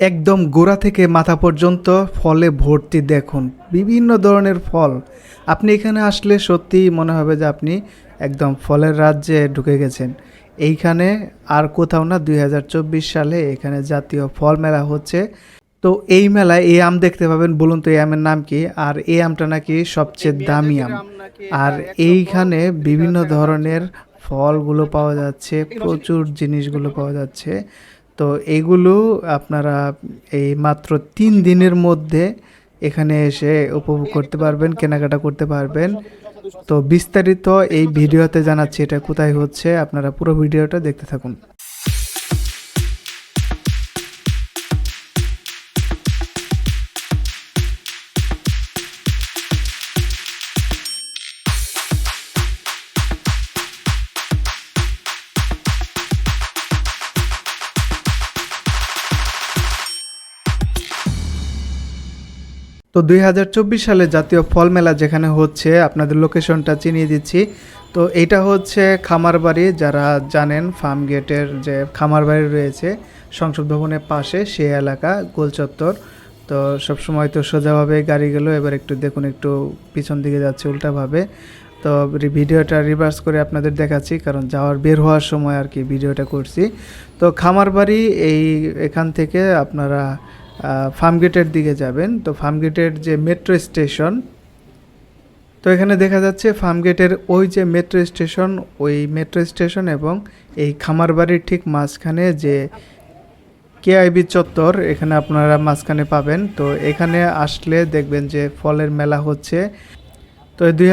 একদম গোড়া থেকে মাথা পর্যন্ত ফলে ভর্তি দেখুন। বিভিন্ন ধরনের ফল। আপনি এখানে আসলে সত্যিই মনে হবে যে আপনি একদম ফলের রাজ্যে ঢুকে গেছেন। এইখানে আর কোথাও না দুই হাজার চব্বিশ সালে এখানে জাতীয় ফল মেলা হচ্ছে। তো এই মেলায় এই আম দেখতে পাবেন। বলুন তো এই আমের নাম কি? আর এই আমটা নাকি সবচেয়ে দামি আম। আর এইখানে বিভিন্ন ধরনের ফলগুলো পাওয়া যাচ্ছে। প্রচুর জিনিসগুলো পাওয়া যাচ্ছে। তো এগুলো আপনারা এই মাত্র তিন দিনের মধ্যে এখানে এসে উপভোগ করতে পারবেন, কেনাকাটা করতে পারবেন। তো বিস্তারিত এই ভিডিওতে জানাচ্ছি এটা কোথায় হচ্ছে, আপনারা পুরো ভিডিওটা দেখতে থাকুন। তো দুই হাজার চব্বিশ সালে জাতীয় ফল মেলা যেখানে হচ্ছে, আপনাদের লোকেশনটা চিনিয়ে দিচ্ছি। তো এটা হচ্ছে খামারবাড়ি, যারা জানেন ফার্ম গেটের যে খামারবাড়ি রয়েছে, সংসদ ভবনের পাশে সেই এলাকা গোলচত্বর তো সবসময় তো সোজাভাবে গাড়ি গেলো, এবার একটু দেখুন, একটু পিছন দিকে যাচ্ছে উল্টাভাবে। তো ভিডিওটা রিভার্স করে আপনাদের দেখাচ্ছি, কারণ যাওয়ার, বের হওয়ার সময় আর কি ভিডিওটা করছি। তো খামারবাড়ি, এই এখান থেকে আপনারা ফার্মগেটের দিকে যাবেন, তো ফার্মগেটের যে মেট্রো স্টেশন তো এখানে দেখা যাচ্ছে ফার্মগেটের ওই যে মেট্রো স্টেশন ওই মেট্রো স্টেশন এবং এই খামারবাড়ির ঠিক মাঝখানে যে কেআইবি চত্বর, এখানে আপনারা মাঝখানে পাবেন। তো এখানে আসলে দেখবেন যে ফলের মেলা হচ্ছে। তো দুই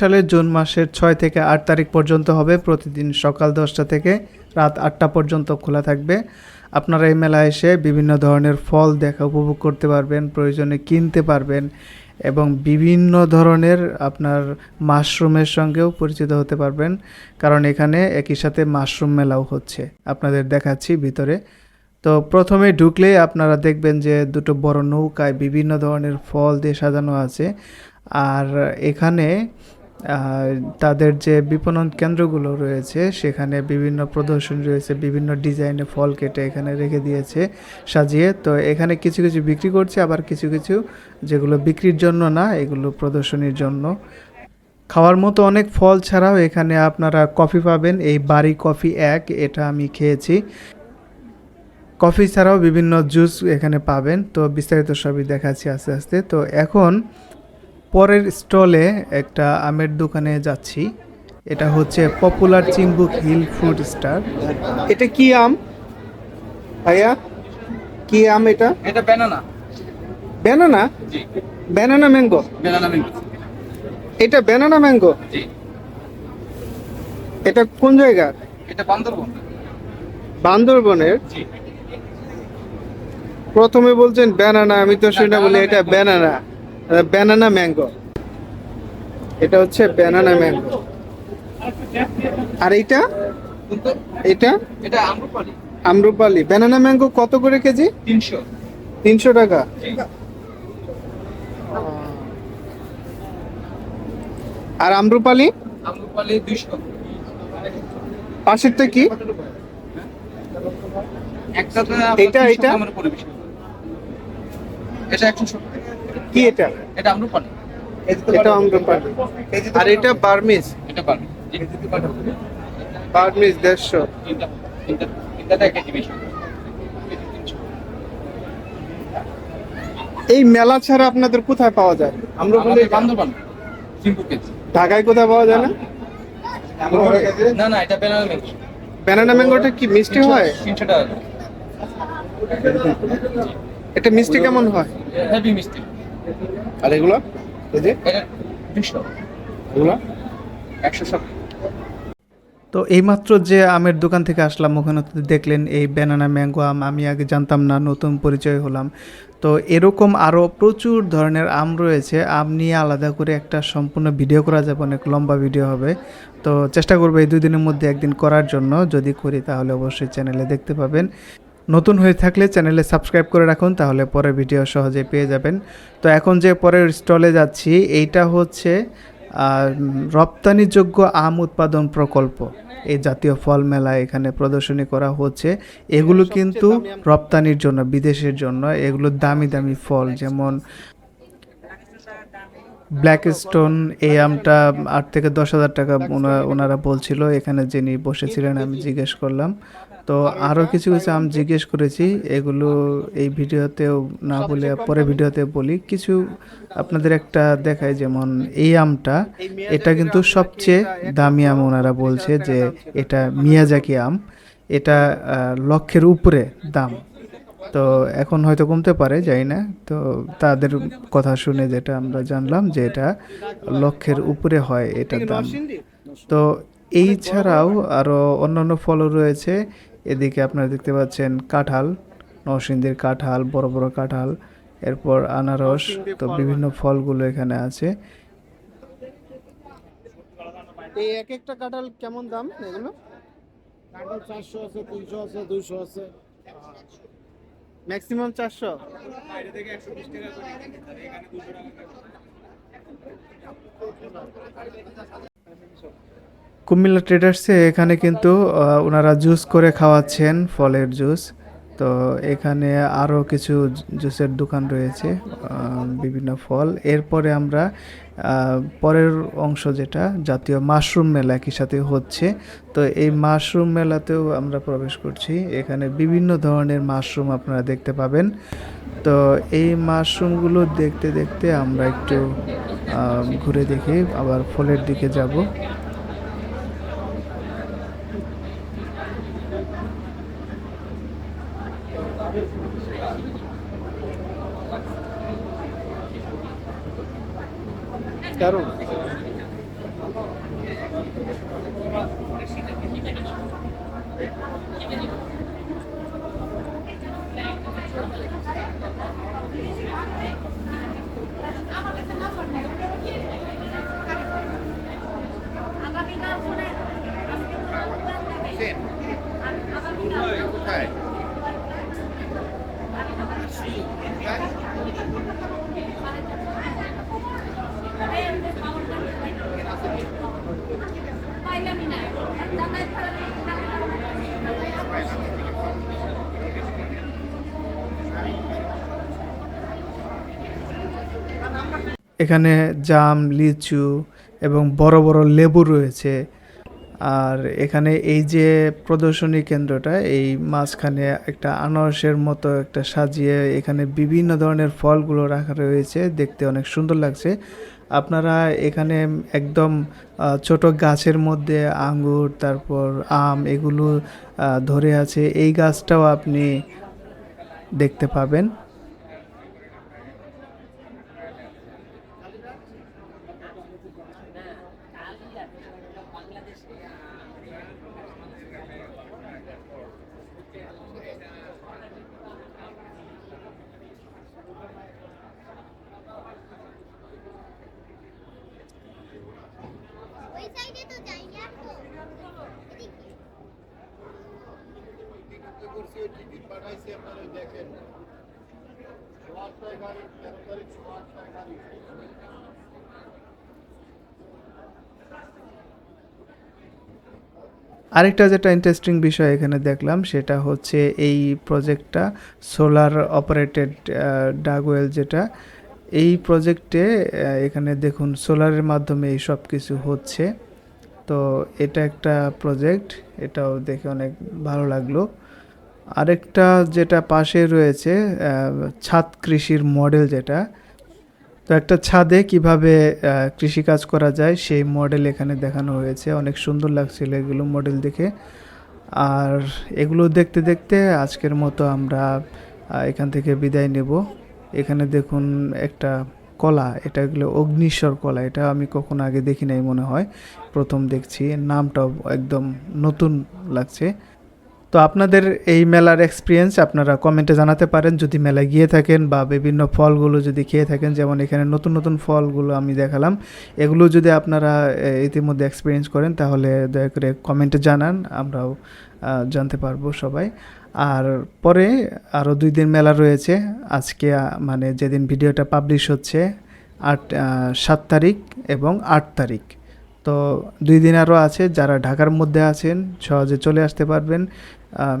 সালের জুন মাসের ছয় থেকে আট তারিখ পর্যন্ত হবে। প্রতিদিন সকাল দশটা থেকে রাত আটটা পর্যন্ত খোলা থাকবে। আপনারা এই মেলায় এসে বিভিন্ন ধরনের ফল দেখা উপভোগ করতে পারবেন, প্রয়োজনে কিনতে পারবেন এবং বিভিন্ন ধরনের আপনার মাশরুমের সঙ্গেও পরিচিত হতে পারবেন। কারণ এখানে একই সাথে মাশরুম মেলাও হচ্ছে। আপনাদের দেখাচ্ছি ভিতরে। তো প্রথমে ঢুকলেই আপনারা দেখবেন যে দুটো বড় নৌকায় বিভিন্ন ধরনের ফল দিয়ে সাজানো আছে। আর এখানে তাদের যে বিপণন কেন্দ্রগুলো রয়েছে, সেখানে বিভিন্ন প্রদর্শনী রয়েছে, বিভিন্ন ডিজাইনে ফল কেটে এখানে রেখে দিয়েছে, সাজিয়ে। তো এখানে কিছু কিছু বিক্রি করছে, আবার কিছু কিছু যেগুলো বিক্রির জন্য না, এগুলো প্রদর্শনীর জন্য। খাওয়ার মতো অনেক ফল ছাড়াও এখানে আপনারা কফি পাবেন, এই বাড়ি কফি এক, এটা আমি খেয়েছি। কফি ছাড়াও বিভিন্ন জুস এখানে পাবেন, তো বিস্তারিত সবই দেখাচ্ছি আস্তে আস্তে। তো এখন পরের স্টলে একটা আমের দোকানে যাচ্ছি। এটা হচ্ছে popular Chimbuk hill fruit star. এটা কি আম? ভাইয়া কি আম এটা? এটা ব্যানানা ব্যানানা জি। ব্যানানা ম্যাঙ্গো ব্যানানা ম্যাঙ্গো এটা ব্যানানা ম্যাঙ্গো জি। এটা কোন জায়গা? এটা বান্দরবন। বান্দরবনের? জি। প্রথমে বলছেন ব্যানানা আমি তো শুনে বলি এটা। ব্যানানা ব্যানানা ম্যাঙ্গো এটা হচ্ছে ব্যানানা ম্যাঙ্গো আর এইটা? এটা এটা আম্রপালি। আমরুপালি। ব্যানানা ম্যাঙ্গো কত করে কেজি? তিনশো। তিনশো টাকা। আর আমরুপালি? আম্রপালি দুইশো। পাশেরটা কি? এটা, এটা? এটা একশো সত্তর। কি এটা? এটা আম্রপালি এটা আমরুপালি আর এটা বার্মিস এটা পারবে জি। বার্মিস দেড়শো। এই মেলা ছাড়া আপনাদের কোথায় পাওয়া যায়? আমরুপালি আমাদের বান্দরবান ঢাকায় কোথায় পাওয়া যায় না? না না এটা ব্যানানা ম্যাঙ্গো ব্যানানা ম্যাঙ্গোটা কি মিষ্টি হয়? এটা মিষ্টি কেমন হয়? হেভি মিষ্টি। আর এগুলো? এই যে? এগুলো? একশো সত্তর তো এইমাত্র যে আমের দোকান থেকে আসলাম ওখানে তো দেখলেন এই ব্যানানা ম্যাঙ্গো আম আমি আগে জানতাম না নতুন পরিচয় হলাম। তো এরকম আরও প্রচুর ধরনের আম রয়েছে। আম নিয়ে আলাদা করে একটা সম্পূর্ণ ভিডিও করা যাবে অনেক লম্বা ভিডিও হবে। তো চেষ্টা করব এই দুই দিনের মধ্যে একদিন করার জন্য। যদি করি তাহলে অবশ্যই চ্যানেলে দেখতে পাবেন। নতুন হয়ে থাকলে চ্যানেলে সাবস্ক্রাইব করে রাখুন তাহলে পরের ভিডিও সহজে পেয়ে যাবেন। তো এখন যে পরের স্টলে যাচ্ছি এইটা হচ্ছে রপ্তানিযোগ্য আম উৎপাদন প্রকল্প। এই জাতীয় ফল মেলা এখানে প্রদর্শনী করা হচ্ছে। এগুলো কিন্তু রপ্তানির জন্য বিদেশের জন্য এগুলো দামি দামি ফল যেমন ব্ল্যাক স্টোন এই আমটা আট থেকে দশ হাজার টাকা ওনা- ওনারা বলছিল এখানে যিনি বসেছিলেন আমি জিজ্ঞেস করলাম। তো আরও কিছু কিছু আম জিজ্ঞেস করেছি, এগুলো এই ভিডিওতেও না বলে পরে ভিডিওতে বলি। কিছু আপনাদের একটা দেখায় যেমন এই আমটা, এটা কিন্তু সবচেয়ে দামি আম ওনারা বলছে যে এটা মিয়াজাকি আম। এটা লক্ষের উপরে দাম। তো এখন হয়তো কমতে পারে, জানি না। তো তাদের কথা শুনে যেটা আমরা জানলাম যে এটা লক্ষের উপরে হয় এটার দাম। তো এই ছাড়াও আরও অন্যান্য ফলও রয়েছে। এদিকে আপনারা দেখতে পাচ্ছেন কাঁঠাল নরসিংদীর কাঁঠাল বড় বড় কাঁঠাল এরপর আনারস তো বিভিন্ন ফলগুলো এখানে আছে। এই এক একটা কাঁঠাল কেমন দাম এগুলো? কাঁঠাল চারশো আছে তিনশো আছে দুইশো আছে। ম্যাক্সিমাম চারশো? কুমিল্লা ট্রেডার্সে এখানে কিন্তু ওনারা জুস করে খাওয়াচ্ছেন, ফলের জুস। তো এখানে আরও কিছু জুসের দোকান রয়েছে বিভিন্ন ফল। এরপরে আমরা পরের অংশ যেটা, জাতীয় মাশরুম মেলা একই সাথে হচ্ছে। তো এই মাশরুম মেলাতেও আমরা প্রবেশ করছি। এখানে বিভিন্ন ধরনের মাশরুম আপনারা দেখতে পাবেন। তো এই মাশরুমগুলো দেখতে দেখতে আমরা একটু ঘুরে দেখি আবার ফলের দিকে যাব। দারুণ এখানে জাম, লিচু এবং বড় বড় লেবু রয়েছে। আর এখানে এই যে প্রদর্শনী কেন্দ্রটা, এই মাঝখানে একটা আনারসের মতো একটা সাজিয়ে এখানে বিভিন্ন ধরনের ফলগুলো রাখা রয়েছে। দেখতে অনেক সুন্দর লাগছে। আপনারা এখানে একদম ছোট গাছের মধ্যে আঙ্গুর, তারপর আম এগুলো ধরে আছে। এই গাছটাও আপনি দেখতে পাবেন। আরেকটা যেটা ইন্টারেস্টিং বিষয় এখানে দেখলাম, সেটা হচ্ছে এই প্রজেক্টটা সোলার অপারেটেড ডাগওয়েল যেটা, এই প্রজেক্টে এখানে দেখুন সোলারের মাধ্যমে এই সব কিছু হচ্ছে। তো এটা একটা প্রজেক্ট এটাও দেখে অনেক ভালো লাগল। আরেকটা যেটা পাশে রয়েছে ছাদ কৃষির মডেল যেটা, তো একটা ছাদে কীভাবে কৃষিকাজ করা যায় সেই মডেল এখানে দেখানো হয়েছে। অনেক সুন্দর লাগছিল এগুলো মডেল দেখে। আর এগুলো দেখতে দেখতে আজকের মতো আমরা এখান থেকে বিদায় নেব। এখানে দেখুন একটা কলা, এটা এগুলো অগ্নিশ্বর কলা, এটা আমি কখনো আগে দেখি নাই মনে হয়। প্রথম দেখছি নামটাও একদম নতুন লাগছে। তো আপনাদের এই মেলার এক্সপিরিয়েন্স আপনারা কমেন্টে জানাতে পারেন। যদি মেলায় গিয়ে থাকেন বা বিভিন্ন ফলগুলো যদি খেয়ে থাকেন, যেমন এখানে নতুন নতুন ফলগুলো আমি দেখালাম, এগুলো যদি আপনারা ইতিমধ্যে এক্সপিরিয়েন্স করেন, তাহলে দয়া করে কমেন্টে জানান, আমরাও জানতে পারব সবাই। আর পরে আরও দুই দিন মেলা রয়েছে। আজকে মানে যেদিন ভিডিওটা পাবলিশ হচ্ছে, আট সাত তারিখ এবং আট তারিখ। তো দুই দিন আরও আছে, যারা ঢাকার মধ্যে আছেন, সহজে চলে আসতে পারবেন।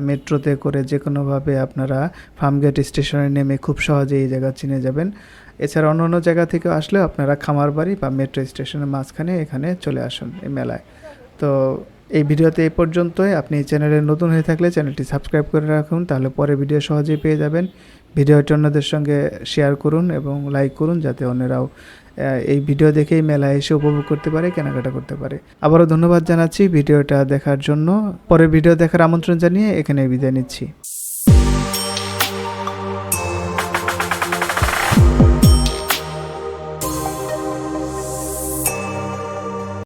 মেট্রোতে করে যে কোনোভাবে আপনারা ফার্মগেট স্টেশনে নেমে খুব সহজেই এই জায়গা চিনে যাবেন। এছাড়া অন্য অন্য জায়গা থেকে আসলেও আপনারা খামার বাড়ি বা মেট্রো স্টেশনের মাঝখানে এখানে চলে আসুন এই মেলায়। তো এই ভিডিওতে এ পর্যন্তই। আপনি চ্যানেলে নতুন হয়ে থাকলে চ্যানেলটি সাবস্ক্রাইব করে রাখুন, তাহলে পরে ভিডিও সহজেই পেয়ে যাবেন। ভিডিওটি অন্যদের সঙ্গে শেয়ার করুন এবং লাইক করুন যাতে অন্যরাও এই ভিডিও দেখেই মেলায় এসে উপভোগ করতে পারে, কেনাকাটা করতে পারে। আবারও ধন্যবাদ জানাচ্ছি ভিডিওটা দেখার জন্য। পরে ভিডিও দেখার আমন্ত্রণ জানিয়ে এখানে বিদায় নিচ্ছি।